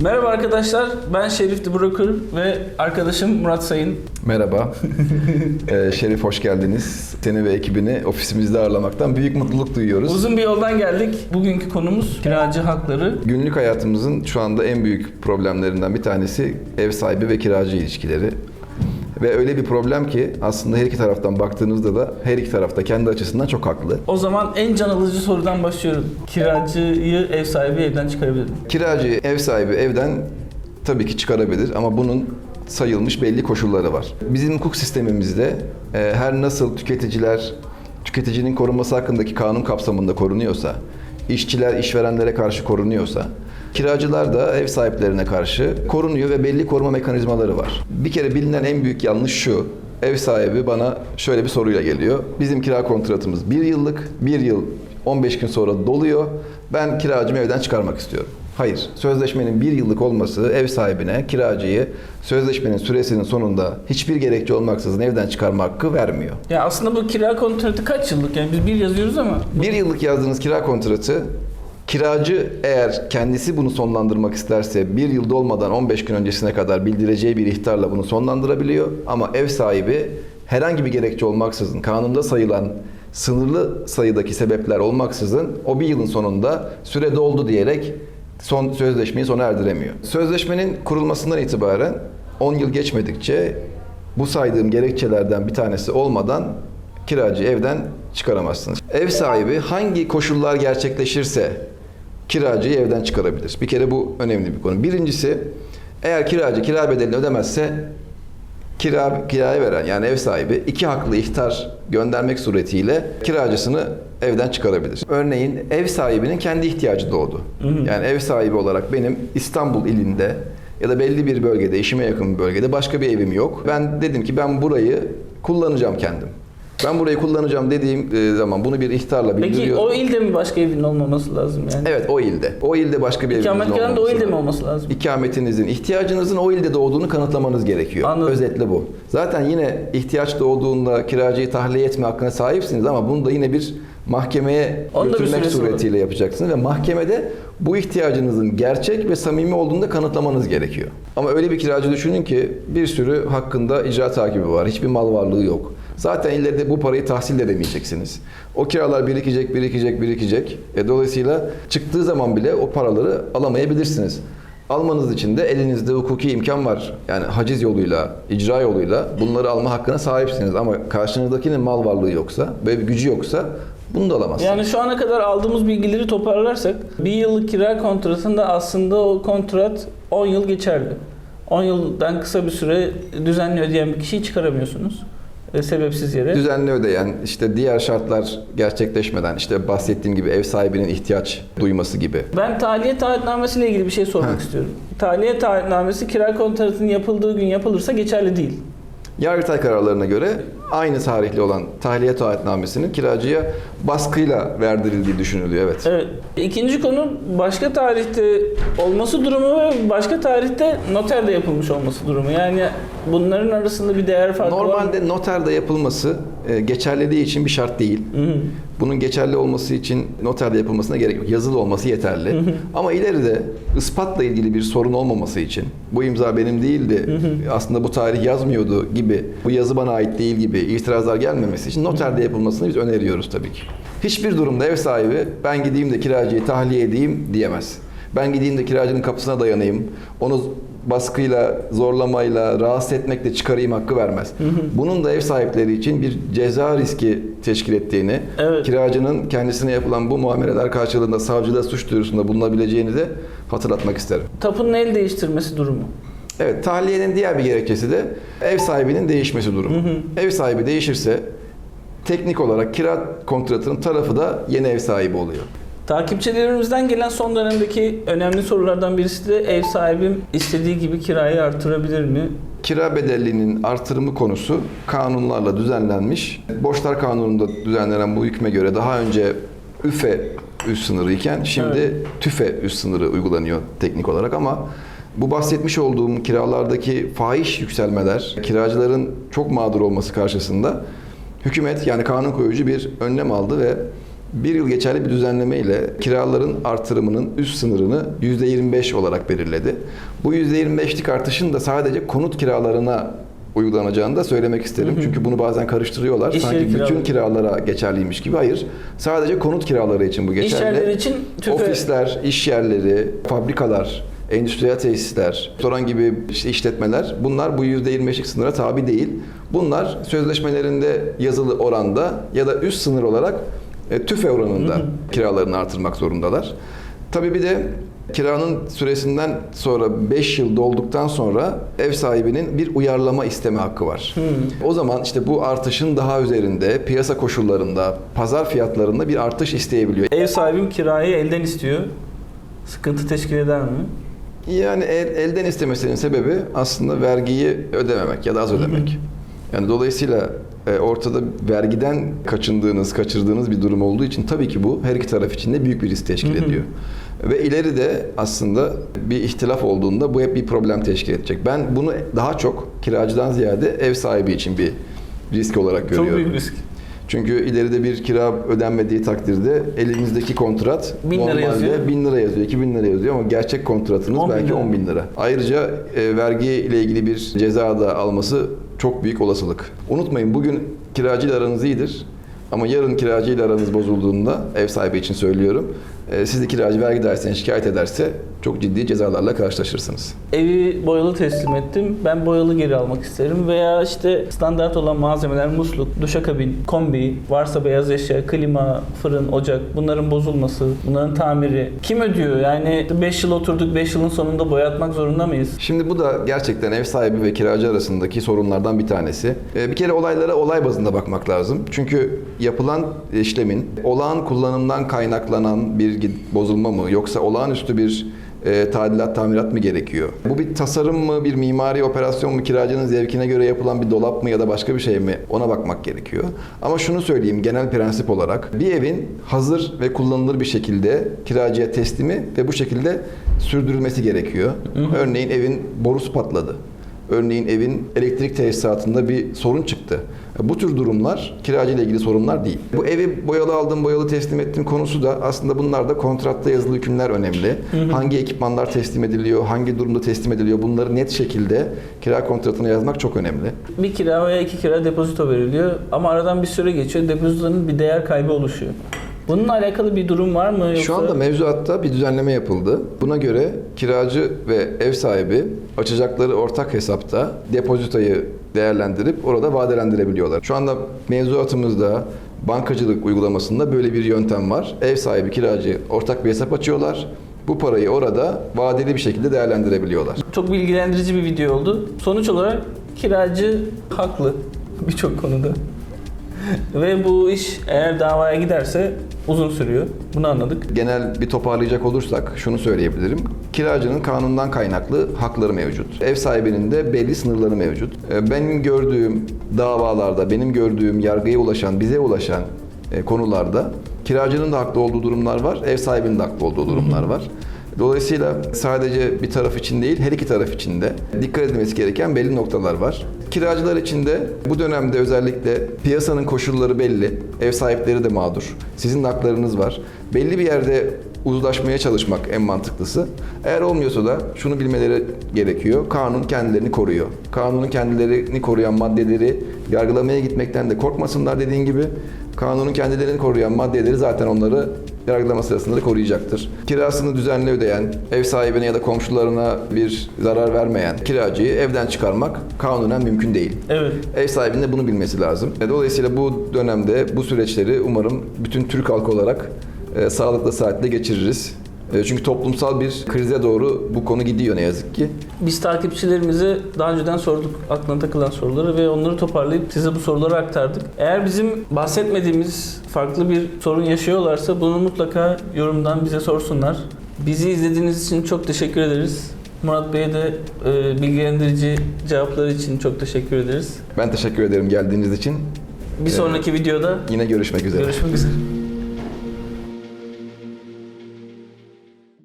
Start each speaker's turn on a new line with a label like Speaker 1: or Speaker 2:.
Speaker 1: Merhaba arkadaşlar, ben Şerif Broker ve arkadaşım Murat Sayın.
Speaker 2: Merhaba. Ee, Şerif hoş geldiniz. Seni ve ekibini ofisimizde ağırlamaktan büyük mutluluk duyuyoruz.
Speaker 1: Uzun bir yoldan geldik. Bugünkü konumuz kiracı hakları.
Speaker 2: Günlük hayatımızın şu anda en büyük problemlerinden bir tanesi ev sahibi ve kiracı ilişkileri. Ve öyle bir problem ki aslında her iki taraftan baktığınızda da her iki tarafta kendi açısından çok haklı.
Speaker 1: O zaman en can alıcı sorudan başlıyorum. Kiracıyı ev sahibi evden çıkarabilir mi?
Speaker 2: Kiracı ev sahibi evden tabii ki çıkarabilir ama bunun sayılmış belli koşulları var. Bizim hukuk sistemimizde e, her nasıl tüketiciler tüketicinin korunması hakkındaki kanun kapsamında korunuyorsa, işçiler işverenlere karşı korunuyorsa, kiracılar da ev sahiplerine karşı korunuyor ve belli koruma mekanizmaları var. Bir kere bilinen en büyük yanlış şu. Ev sahibi bana şöyle bir soruyla geliyor. Bizim kira kontratımız bir yıllık, bir yıl 15 gün sonra doluyor. Ben kiracımı evden çıkarmak istiyorum. Hayır, sözleşmenin bir yıllık olması ev sahibine kiracıyı sözleşmenin süresinin sonunda hiçbir gerekçe olmaksızın evden çıkarma hakkı vermiyor.
Speaker 1: Ya aslında bu kira kontratı kaç yıllık? Yani biz bir yazıyoruz ama
Speaker 2: Bir yıllık yazdığınız kira kontratı kiracı eğer kendisi bunu sonlandırmak isterse bir yıl dolmadan 15 gün öncesine kadar bildireceği bir ihtarla bunu sonlandırabiliyor. Ama ev sahibi herhangi bir gerekçe olmaksızın kanunda sayılan sınırlı sayıdaki sebepler olmaksızın o bir yılın sonunda süre doldu diyerek son sözleşmeyi sona erdiremiyor. Sözleşmenin kurulmasından itibaren 10 yıl geçmedikçe bu saydığım gerekçelerden bir tanesi olmadan kiracı evden çıkaramazsınız. Ev sahibi hangi koşullar gerçekleşirse kiracıyı evden çıkarabilir. Bir kere bu önemli bir konu. Birincisi eğer kiracı kira bedelini ödemezse kira kiraya veren yani ev sahibi iki haklı ihtar göndermek suretiyle kiracısını evden çıkarabilir. Örneğin ev sahibinin kendi ihtiyacı doğdu. Yani ev sahibi olarak benim İstanbul ilinde ya da belli bir bölgede, işime yakın bir bölgede başka bir evim yok. Ben dedim ki ben burayı kullanacağım kendim. Ben burayı kullanacağım dediğim e, zaman bunu bir ihtarla
Speaker 1: Peki
Speaker 2: bildiriyorum.
Speaker 1: o ilde mi başka evin olmaması lazım yani?
Speaker 2: Evet o ilde. O ilde başka bir evinizin
Speaker 1: İkametgahın da o
Speaker 2: olmaması
Speaker 1: ilde mi
Speaker 2: lazım.
Speaker 1: olması lazım?
Speaker 2: İkametinizin, ihtiyacınızın o ilde doğduğunu kanıtlamanız gerekiyor.
Speaker 1: Anladım.
Speaker 2: Özetle bu. Zaten yine ihtiyaç doğduğunda kiracıyı tahliye etme hakkına sahipsiniz ama bunu da yine bir mahkemeye
Speaker 1: Onun da bir
Speaker 2: götürmek
Speaker 1: süresi var.
Speaker 2: suretiyle yapacaksınız ve mahkemede bu ihtiyacınızın gerçek ve samimi olduğunu da kanıtlamanız gerekiyor. Ama öyle bir kiracı düşünün ki bir sürü hakkında icra takibi var. Hiçbir mal varlığı yok. Zaten ileride bu parayı tahsil de edemeyeceksiniz. O kiralar birikecek, birikecek, birikecek. E, dolayısıyla çıktığı zaman bile o paraları alamayabilirsiniz. Almanız için de elinizde hukuki imkan var. Yani haciz yoluyla, icra yoluyla bunları alma hakkına sahipsiniz. Ama karşınızdakinin mal varlığı yoksa ve bir gücü yoksa bunu da alamazsınız.
Speaker 1: Yani şu ana kadar aldığımız bilgileri toparlarsak bir yıllık kira kontratında aslında o kontrat 10 yıl geçerli. 10 yıldan kısa bir süre düzenli ödeyen bir kişiyi çıkaramıyorsunuz. E, sebepsiz yere.
Speaker 2: Düzenli ödeyen, işte diğer şartlar gerçekleşmeden, işte bahsettiğim gibi ev sahibinin ihtiyaç duyması gibi.
Speaker 1: Ben tahliye taahhütnamesiyle ilgili bir şey sormak
Speaker 2: Heh.
Speaker 1: istiyorum. Tahliye taahhütnamesi kira kontratının yapıldığı gün yapılırsa geçerli değil.
Speaker 2: Yargıtay kararlarına göre aynı tarihli olan tahliye taahhütnamesinin kiracıya baskıyla verdirildiği düşünülüyor. Evet.
Speaker 1: Evet. İkinci konu başka tarihte olması durumu ve başka tarihte noterde yapılmış olması durumu. Yani bunların arasında bir değer farkı var mı?
Speaker 2: Normalde noterde yapılması e, geçerliliği için bir şart değil.
Speaker 1: Hı hı.
Speaker 2: Bunun geçerli olması için noterde yapılmasına gerek yok. Yazılı olması yeterli. Ama ileride ispatla ilgili bir sorun olmaması için bu imza benim değildi. Aslında bu tarih yazmıyordu gibi. Bu yazı bana ait değil gibi itirazlar gelmemesi için noterde yapılmasını biz öneriyoruz tabii ki. Hiçbir durumda ev sahibi ben gideyim de kiracıyı tahliye edeyim diyemez. Ben gideyim de kiracının kapısına dayanayım. Onu baskıyla, zorlamayla, rahatsız etmekle çıkarayım hakkı vermez. Bunun da ev sahipleri için bir ceza riski teşkil ettiğini,
Speaker 1: Evet.
Speaker 2: kiracının kendisine yapılan bu muameleler karşılığında savcılığa suç duyurusunda bulunabileceğini de hatırlatmak isterim.
Speaker 1: Tapunun el değiştirmesi durumu.
Speaker 2: Evet, tahliyenin diğer bir gerekçesi de ev sahibinin değişmesi durumu. Ev sahibi değişirse teknik olarak kira kontratının tarafı da yeni ev sahibi oluyor.
Speaker 1: Takipçilerimizden gelen son dönemdeki önemli sorulardan birisi de ev sahibim istediği gibi kirayı artırabilir mi?
Speaker 2: Kira bedelliğinin artırımı konusu kanunlarla düzenlenmiş. Borçlar Kanunu'nda düzenlenen bu hükme göre daha önce üfe üst sınırı iken şimdi
Speaker 1: Evet.
Speaker 2: tüfe üst sınırı uygulanıyor teknik olarak ama bu bahsetmiş olduğum kiralardaki fahiş yükselmeler, kiracıların çok mağdur olması karşısında hükümet yani kanun koyucu bir önlem aldı ve Bir yıl geçerli bir düzenleme ile kiraların artırımının üst sınırını %25 olarak belirledi. Bu %25'lik artışın da sadece konut kiralarına uygulanacağını da söylemek isterim. Çünkü bunu bazen karıştırıyorlar.
Speaker 1: İş
Speaker 2: Sanki
Speaker 1: yeri
Speaker 2: bütün
Speaker 1: kiraları.
Speaker 2: kiralara geçerliymiş gibi. Hayır. Sadece konut kiraları için bu geçerli.
Speaker 1: İş yerleri için tüfe...
Speaker 2: Ofisler, iş yerleri, fabrikalar, endüstriyel tesisler, restoran gibi işletmeler bunlar bu %25'lik sınıra tabi değil. Bunlar sözleşmelerinde yazılı oranda ya da üst sınır olarak e, tüfe oranında kiralarını artırmak zorundalar. Tabii bir de kiranın süresinden sonra 5 yıl dolduktan sonra ev sahibinin bir uyarlama isteme hakkı var. O zaman işte bu artışın daha üzerinde piyasa koşullarında, pazar fiyatlarında bir artış isteyebiliyor.
Speaker 1: Ev sahibim kirayı elden istiyor. Sıkıntı teşkil eder mi?
Speaker 2: Yani el- elden istemesinin sebebi aslında vergiyi ödememek ya da az ödemek. Yani dolayısıyla ortada vergiden kaçındığınız, kaçırdığınız bir durum olduğu için tabii ki bu her iki taraf için de büyük bir risk teşkil ediyor. Ve ileride aslında bir ihtilaf olduğunda bu hep bir problem teşkil edecek. Ben bunu daha çok kiracıdan ziyade ev sahibi için bir risk olarak görüyorum.
Speaker 1: Çok büyük risk.
Speaker 2: Çünkü ileride bir kira ödenmediği takdirde elinizdeki kontrat
Speaker 1: Bin lira
Speaker 2: normalde
Speaker 1: yazıyor.
Speaker 2: 1000 lira yazıyor, 2000 lira yazıyor ama gerçek kontratınız
Speaker 1: 10 bin
Speaker 2: belki
Speaker 1: lira.
Speaker 2: 10 bin lira. Ayrıca e, vergi ile ilgili bir ceza da alması çok büyük olasılık. Unutmayın bugün kiracıyla aranız iyidir ama yarın kiracıyla aranız bozulduğunda ev sahibi için söylüyorum. E, siz de kiracı vergi dairesine şikayet ederse çok ciddi cezalarla karşılaşırsınız.
Speaker 1: Evi boyalı teslim ettim. Ben boyalı geri almak isterim. Veya işte standart olan malzemeler musluk, duşakabin, kombi, varsa beyaz eşya, klima, fırın, ocak bunların bozulması, bunların tamiri. Kim ödüyor? Yani 5 yıl oturduk 5 yılın sonunda boyatmak zorunda mıyız?
Speaker 2: Şimdi bu da gerçekten ev sahibi ve kiracı arasındaki sorunlardan bir tanesi. Ee, Bir kere olaylara olay bazında bakmak lazım. Çünkü yapılan işlemin olağan kullanımdan kaynaklanan bir gid- bozulma mı yoksa olağanüstü bir e, tadilat, tamirat mı gerekiyor? Bu bir tasarım mı, bir mimari operasyon mu, kiracının zevkine göre yapılan bir dolap mı ya da başka bir şey mi? Ona bakmak gerekiyor. Ama şunu söyleyeyim genel prensip olarak. Bir evin hazır ve kullanılır bir şekilde kiracıya teslimi ve bu şekilde sürdürülmesi gerekiyor. Örneğin evin borusu patladı. Örneğin evin elektrik tesisatında bir sorun çıktı. Bu tür durumlar kiracı ile ilgili sorunlar değil. Bu evi boyalı aldım, boyalı teslim ettim konusu da aslında bunlar da kontratta yazılı hükümler önemli. Hangi ekipmanlar teslim ediliyor, hangi durumda teslim ediliyor bunları net şekilde kira kontratına yazmak çok önemli.
Speaker 1: Bir kira veya iki kira depozito veriliyor ama aradan bir süre geçiyor. Depozitonun bir değer kaybı oluşuyor. Bununla alakalı bir durum var mı? Yoksa...
Speaker 2: Şu anda mevzuatta bir düzenleme yapıldı. Buna göre kiracı ve ev sahibi açacakları ortak hesapta depozitoyu değerlendirip orada vadelendirebiliyorlar. Şu anda mevzuatımızda bankacılık uygulamasında böyle bir yöntem var. Ev sahibi kiracı ortak bir hesap açıyorlar. Bu parayı orada vadeli bir şekilde değerlendirebiliyorlar.
Speaker 1: Çok bilgilendirici bir video oldu. Sonuç olarak kiracı haklı birçok konuda. Ve bu iş eğer davaya giderse uzun sürüyor. Bunu anladık.
Speaker 2: Genel bir toparlayacak olursak şunu söyleyebilirim. Kiracının kanundan kaynaklı hakları mevcut. Ev sahibinin de belli sınırları mevcut. Ee, Benim gördüğüm davalarda, benim gördüğüm yargıya ulaşan, bize ulaşan e, konularda kiracının da haklı olduğu durumlar var, ev sahibinin de haklı olduğu durumlar var. Dolayısıyla sadece bir taraf için değil, her iki taraf için de dikkat edilmesi gereken belli noktalar var. Kiracılar için de bu dönemde özellikle piyasanın koşulları belli, ev sahipleri de mağdur, sizin de haklarınız var. Belli bir yerde uzlaşmaya çalışmak en mantıklısı. Eğer olmuyorsa da şunu bilmeleri gerekiyor. Kanun kendilerini koruyor. Kanunun kendilerini koruyan maddeleri yargılamaya gitmekten de korkmasınlar dediğin gibi. Kanunun kendilerini koruyan maddeleri zaten onları yargılama sırasında da koruyacaktır. Kirasını düzenli ödeyen, ev sahibine ya da komşularına bir zarar vermeyen kiracıyı evden çıkarmak kanunen mümkün değil.
Speaker 1: Evet.
Speaker 2: Ev sahibinin de bunu bilmesi lazım. E, Dolayısıyla bu dönemde bu süreçleri umarım bütün Türk halkı olarak e, sağlıklı saatle geçiririz. E, çünkü toplumsal bir krize doğru bu konu gidiyor ne yazık ki.
Speaker 1: Biz takipçilerimize daha önceden sorduk aklına takılan soruları ve onları toparlayıp size bu soruları aktardık. Eğer bizim bahsetmediğimiz farklı bir sorun yaşıyorlarsa bunu mutlaka yorumdan bize sorsunlar. Bizi izlediğiniz için çok teşekkür ederiz. Murat Bey'e de e, bilgilendirici cevapları için çok teşekkür ederiz.
Speaker 2: Ben teşekkür ederim geldiğiniz için.
Speaker 1: Bir sonraki videoda
Speaker 2: Yine görüşmek üzere.
Speaker 1: görüşmek üzere.